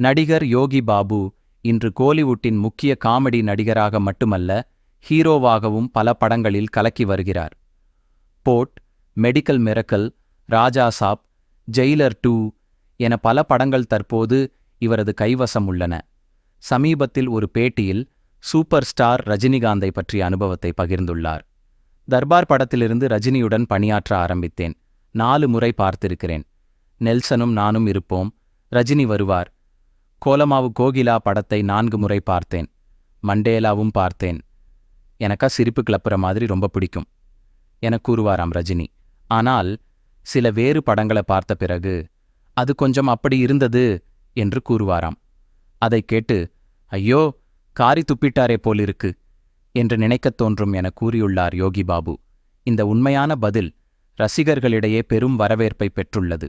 நடிகர் யோகி பாபு இன்று கோலிவுட்டின் முக்கிய காமெடி நடிகராக மட்டுமல்ல ஹீரோவாகவும் பல படங்களில் கலக்கி வருகிறார். போட் மெடிக்கல் மிரக்கல் ராஜா சாப் ஜெயிலர் டூ என பல படங்கள் தற்போது இவரது கைவசம் உள்ளன. சமீபத்தில் ஒரு பேட்டியில் சூப்பர் ஸ்டார் ரஜினிகாந்தை பற்றிய அனுபவத்தை பகிர்ந்துள்ளார். தர்பார் படத்திலிருந்து ரஜினியுடன் பணியாற்ற ஆரம்பித்தேன். நாலு முறை பார்த்திருக்கிறேன். நெல்சனும் நானும் இருப்போம். ரஜினி வருவார். கோலமாவு கோகிலா படத்தை நான்கு முறை பார்த்தேன். மண்டேலாவும் பார்த்தேன். எனக்கா சிரிப்பு கிளப்புற மாதிரி ரொம்ப பிடிக்கும். என கூறுவாராம் ரஜினி. ஆனால் சில வேறு படங்களை பார்த்த பிறகு அது கொஞ்சம் அப்படி இருந்தது என்று கூறுவாராம். அதைக் கேட்டு ஐயோ காரி துப்பிட்டாரே போலிருக்கு என்று நினைக்கத் தோன்றும் என கூறியுள்ளார் யோகி பாபு. இந்த உண்மையான பதில் ரசிகர்களிடையே பெரும் வரவேற்பை பெற்றுள்ளது.